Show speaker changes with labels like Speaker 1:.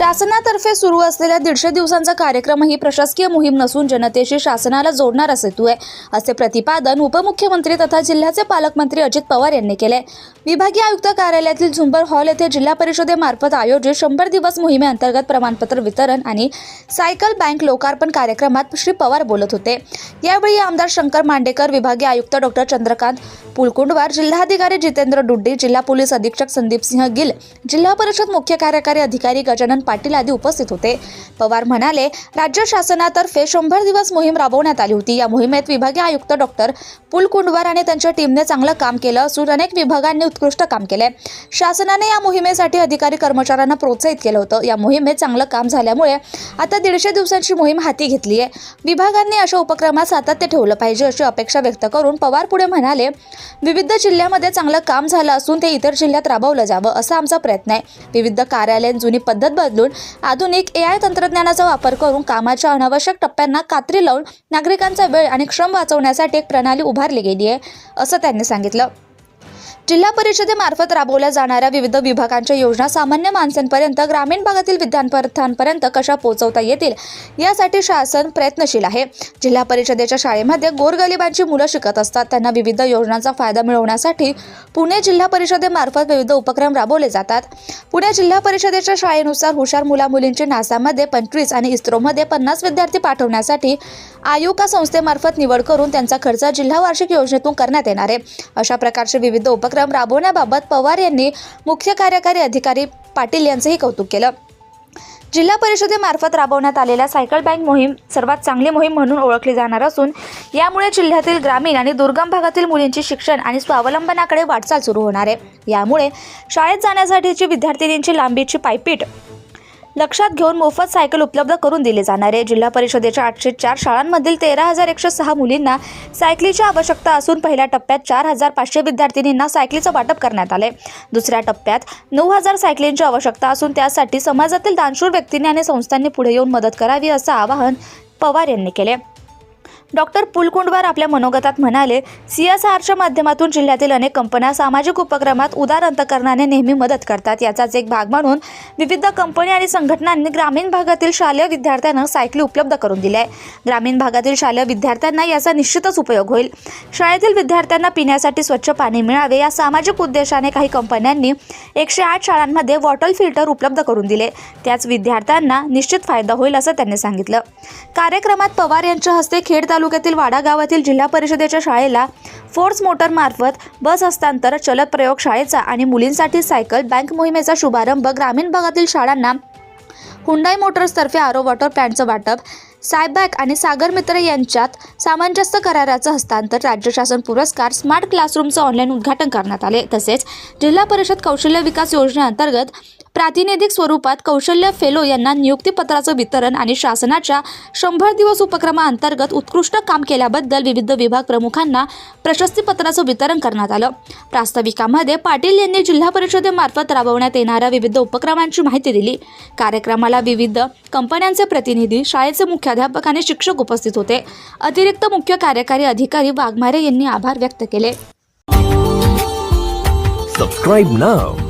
Speaker 1: शासनातर्फे सुरू असलेल्या दीडशे दिवसांचा कार्यक्रम ही प्रशासकीय मोहीम नसून जनतेशी शासनाला जोडणारा सेतू आहे असे प्रतिपादन उपमुख्यमंत्री तथा जिल्ह्याचे पालकमंत्री अजित पवार यांनी केले विभागीय आयुक्त कार्यालयातील झुंबर हॉल येथे जिल्हा परिषदेमार्फत आयोजित शंभर दिवस मोहिमेअंतर्गत प्रमाणपत्र वितरण आणि सायकल बँक लोकार्पण कार्यक्रमात श्री पवार बोलत होते. यावेळी आमदार शंकर मांडेकर विभागीय आयुक्त डॉक्टर चंद्रकांत पुलकुंडवार जिल्हाधिकारी जितेंद्र डुड्डी जिल्हा पोलीस अधीक्षक संदीप सिंह गिल जिल्हा परिषद मुख्य कार्यकारी अधिकारी गजानन पाटील आदी उपस्थित होते. पवार म्हणाले राज्य शासनातर्फे शंभर दिवस मोहीम राबवण्यात आली होती. या मोहिमेत विभागीय आयुक्त डॉक्टर पुलकुंडवार आणि त्यांच्या टीमने चांगलं काम केलं असून अनेक विभागांनी उत्कृष्ट काम केले. शासनाने या मोहिमेसाठी अधिकारी कर्मचाऱ्यांना प्रोत्साहित केलं होतं. या मोहिमेत चांगलं काम झाल्यामुळे आता दीडशे दिवसांची मोहीम हाती घेतली आहे. विभागांनी अशा उपक्रमात सातत्य ठेवलं पाहिजे अशी अपेक्षा व्यक्त करून पवार पुढे म्हणाले विविध जिल्ह्यामध्ये चांगलं काम झालं असून ते इतर जिल्ह्यात राबवलं जावं असा आमचा प्रयत्न आहे. विविध कार्यालयीन जुनी पद्धत बदलून आधुनिक ए आय तंत्रज्ञानाचा वापर करून कामाच्या अनावश्यक टप्प्यांना कात्री लावून नागरिकांचा वेळ आणि श्रम वाचवण्यासाठी एक प्रणाली उभारली गेली आहे असं त्यांनी सांगितलं. जिल्हा परिषदेमार्फत राबवल्या जाणाऱ्या विविध विभागांच्या योजना सामान्य माणसांपर्यंत ग्रामीण भागातील विद्यार्थ्यांपर्यंत कशा पोहोचवता येतील यासाठी शासन प्रयत्नशील आहे. जिल्हा परिषदेच्या शाळेमध्ये गोरगरिबांची मुलं शिकत असतात. त्यांना विविध योजनांचा फायदा मिळवण्यासाठी पुणे जिल्हा परिषदेमार्फत विविध उपक्रम राबवले जातात. पुणे जिल्हा परिषदेच्या शाळेनुसार हुशार मुला मुलींची नासामध्ये पंचवीस आणि इस्रोमध्ये पन्नास विद्यार्थी पाठवण्यासाठी आयुका संस्थेमार्फत निवड करून त्यांचा खर्च जिल्हा वार्षिक योजनेतून करण्यात येणार आहे. अशा प्रकारचे विविध उपक्रम राबवण्याबाबत पवार यांनी मुख्य कार्यकारी अधिकारी पाटील यांचंही कौतुक केलं. जिल्हा परिषदेमार्फत राबवण्यात आलेल्या सायकल बँक मोहीम सर्वात चांगली मोहीम म्हणून ओळखली जाणार असून यामुळे जिल्ह्यातील ग्रामीण आणि दुर्गम भागातील मुलींची शिक्षण आणि स्वावलंबनाकडे वाटचाल सुरू होणार आहे. यामुळे शाळेत जाण्यासाठीची विद्यार्थिनींची लांबीची पायपीट लक्षात घेऊन मोफत सायकल उपलब्ध करून दिले जाणार आहे. जिल्हा परिषदेच्या आठशे चार शाळांमधील तेरा हजार एकशे सहा मुलींना सायकलीची आवश्यकता असून पहिल्या टप्प्यात चार हजार पाचशे विद्यार्थिनींना सायकलीचं वाटप करण्यात आले दुसऱ्या टप्प्यात नऊ हजार सायकलींची आवश्यकता असून त्यासाठी समाजातील दानशूर व्यक्तींनी आणि संस्थांनी पुढे येऊन मदत करावी असं आवाहन पवार यांनी केले डॉक्टर पुलकुंडवार आपल्या मनोगतात म्हणाले सी एस आरच्या माध्यमातून जिल्ह्यातील अनेक कंपन्या सामाजिक उपक्रमात उदार अंतकरणाने नेहमी मदत करतात. याचाच एक भाग म्हणून विविध कंपनी आणि संघटनांनी ग्रामीण भागातील शालेय विद्यार्थ्यांना सायकली उपलब्ध करून दिल्या आहे ग्रामीण भागातील शालेय विद्यार्थ्यांना याचा निश्चितच उपयोग होईल. शाळेतील विद्यार्थ्यांना पिण्यासाठी स्वच्छ पाणी मिळावे या सामाजिक उद्देशाने काही कंपन्यांनी एकशे आठ शाळांमध्ये वॉटर फिल्टर उपलब्ध करून दिले. त्याच विद्यार्थ्यांना निश्चित फायदा होईल असं त्यांनी सांगितलं. कार्यक्रमात पवार यांच्या हस्ते खेड तालुक्यातील वाडा गावातील जिल्हा परिषदेच्या शाळेला फोर्स मोटरमार्फत बस हस्तांतर चलत प्रयोग शाळेचा आणि मुलींसाठी सायकल बँक मोहिमेचा शुभारंभ ग्रामीण भागातील शाळांना हुंडाई मोटर्सतर्फे आरो वॉटर प्लॅन्टचं वाटप सायबॅक आणि सागर मित्र यांच्यात सामंजस्य कराराचं हस्तांतर राज्य शासन पुरस्कार स्मार्ट क्लासरूमचं ऑनलाईन उद्घाटन करण्यात आले. तसेच जिल्हा परिषद कौशल्य विकास योजनेअंतर्गत प्रातिनिधिक स्वरूपात कौशल्य फेलो यांना नियुक्तीपत्राचं वितरण आणि शासनाच्या शंभर दिवस उपक्रमाअंतर्गत उत्कृष्ट काम केल्याबद्दल विविध विभाग प्रमुखांना प्रशस्तीपत्राचं वितरण करण्यात आलं. प्रास्ताविकामध्ये पाटील यांनी जिल्हा परिषदेमार्फत राबवण्यात येणाऱ्या विविध उपक्रमांची माहिती दिली. कार्यक्रमाला विविध कंपन्यांचे प्रतिनिधी शाळेचे मुख्याध्यापक आणि शिक्षक उपस्थित होते. अतिरिक्त मुख्य कार्यकारी अधिकारी वाघमारे यांनी आभार व्यक्त केले.
Speaker 2: Subscribe now.